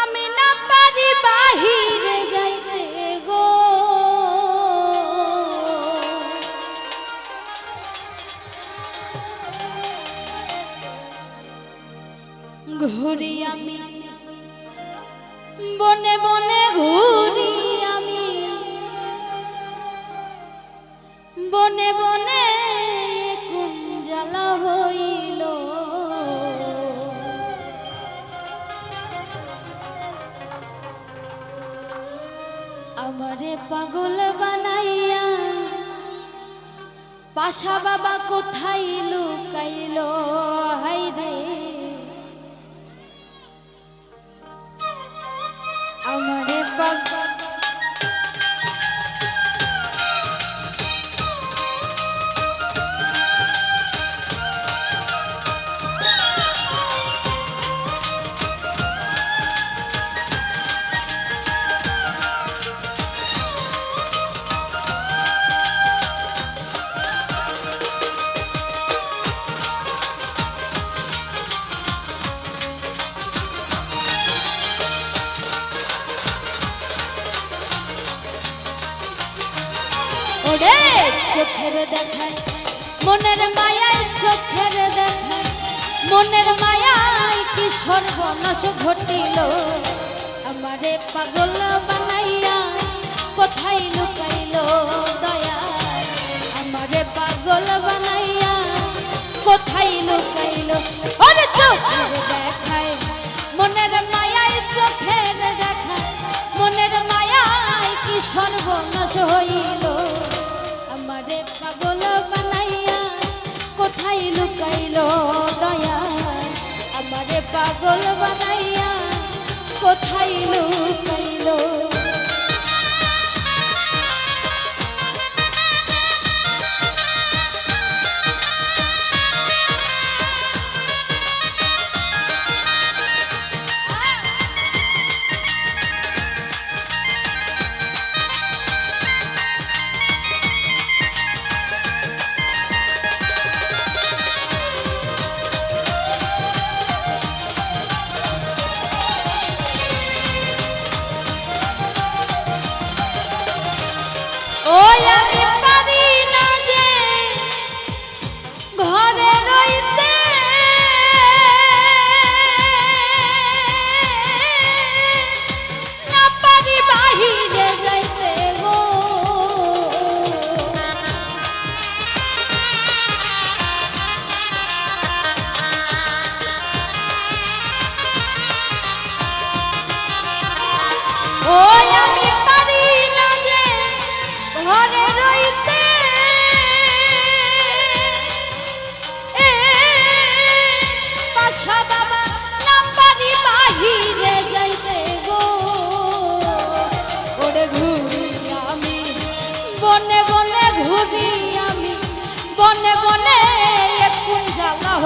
আমি না পারি বাহিরে ঘুরি আমি বনে বনে ঘুরি। বনে বনে কুঞ্জালা হইল। আমারে পাগল বানাইয়া পাশা বাবা কোথায় লুকাইল? হাই চোখের দেখায় মনের মায়ায় চোখের দেখায় মনের মায়ায় কি সর্বনাশ ঘটিল? আমারে পাগল পাগল বানাইয়া কোথায় লুকাইল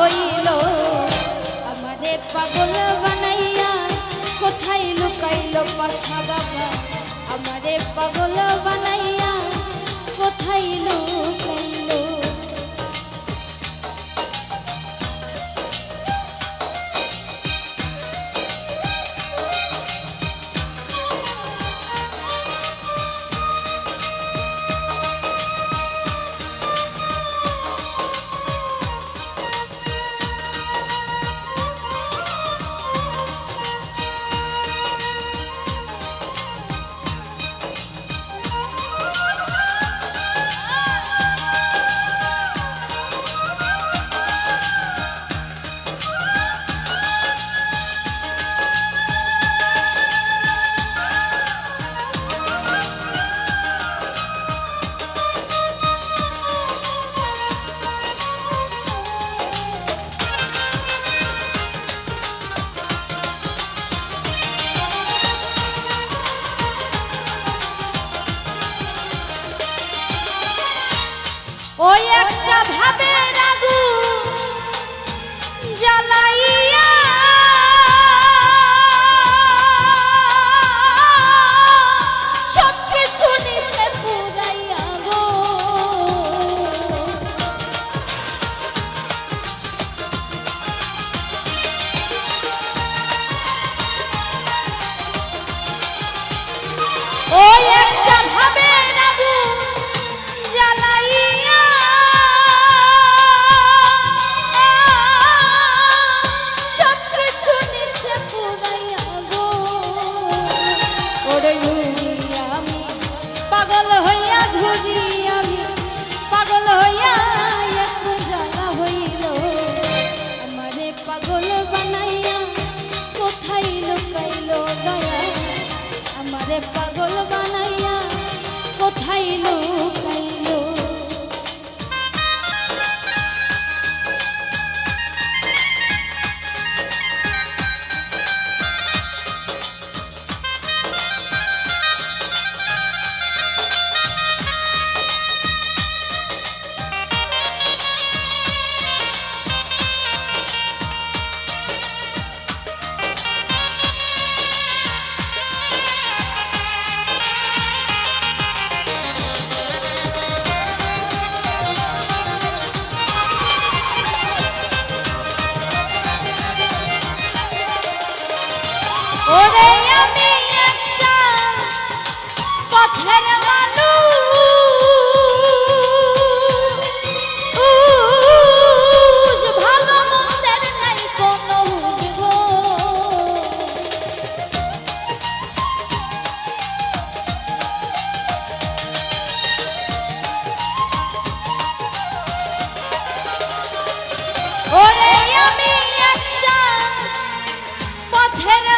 হইল আমারে পাগল বানাইয়া কোথায় লুকাইল পাশা বাবা? আমারে পাগল বানাইয়া কোথায় লুকাইল ಧರ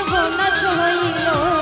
সর্বনাশ হইল